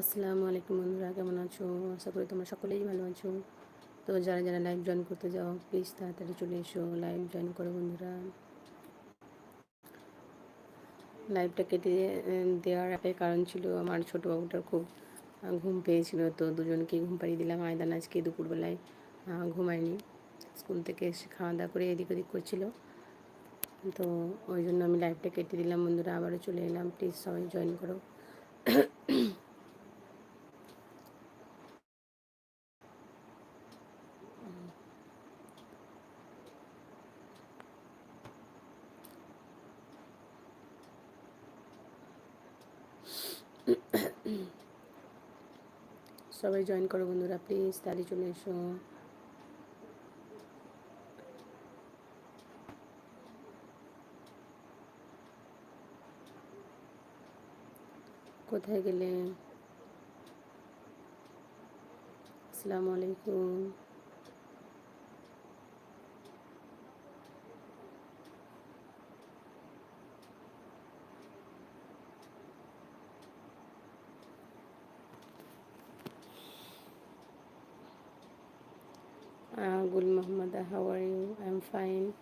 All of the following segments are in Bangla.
আসসালামু আলাইকুম বন্ধুরা, কেমন আছো? আশা করি তোমরা সকলেই ভালো আছো। তো যারা যারা লাইভ জয়েন করতে যাও প্লিজ তাড়াতাড়ি চলে এসো লাইভ জয়েন করো বন্ধুরা। লাইভটা কেটে দেওয়ার একটাই কারণ ছিল আমার ছোটো বাবুটার খুব ঘুম পেয়েছিল। তো দুজনকে ঘুম পাড়িয়ে দিলাম। আয়দান আজকে দুপুরবেলায় ঘুমায়নি। স্কুল থেকে এসে খাওয়া দাওয়া করে এদিক ওদিক করছিল। তো ওই জন্য আমি লাইভটা কেটে দিলাম বন্ধুরা। আবারও চলে এলাম। প্লিজ সবাই জয়েন করো। সবাই জয়েন করো বন্ধুরা প্লিজ তাড়ি চলে এসো। কোথায় গেলে? আসসালামু আলাইকুম। Uh, good Muhammad, how are you? I'm fine.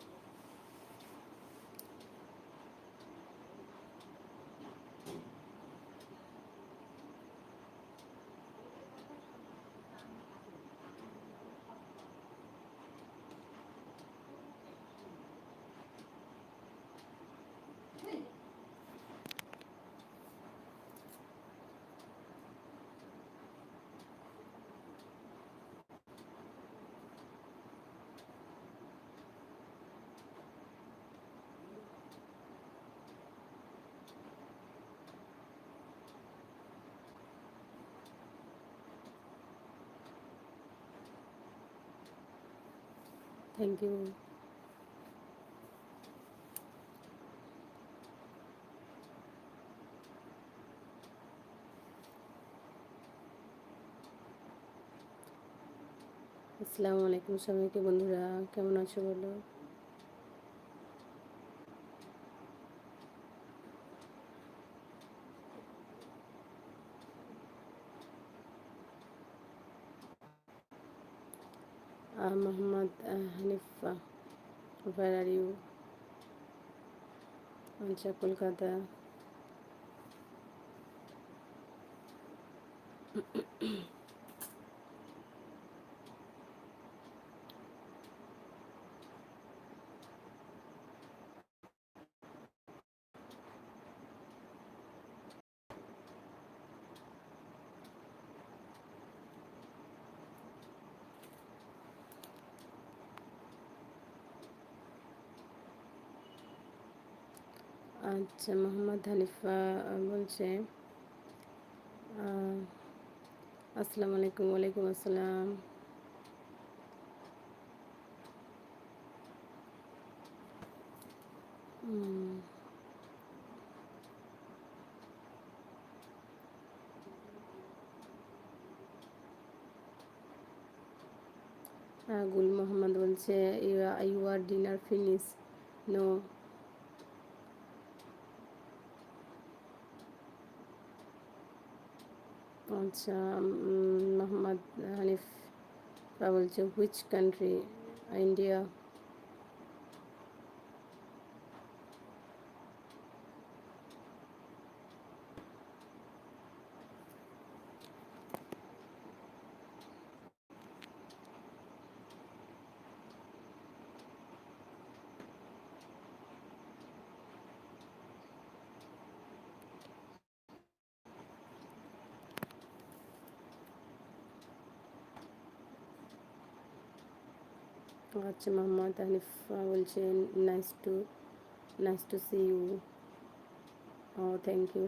Thank you আসসালামু আলাইকুম সবাইকে বন্ধুরা কেমন আছো বলো? Uh, Muhammad uh, Hanifa. Where are you? আচ্ছা কলকাতা আচ্ছা মোহাম্মদ হানিফা বলছে আসসালামু আলাইকুম, ওয়ালাইকুম আসসালাম। গুল মোহাম্মদ বলছে you are dinner finish. No. আচ্ছা মোহাম্মদ হানিফ বলছে হুইচ কান্ট্রি ইন্ডিয়া আচ্ছা মোহাম্মদ হানিফা বলছেন nice to nice to see you O thank you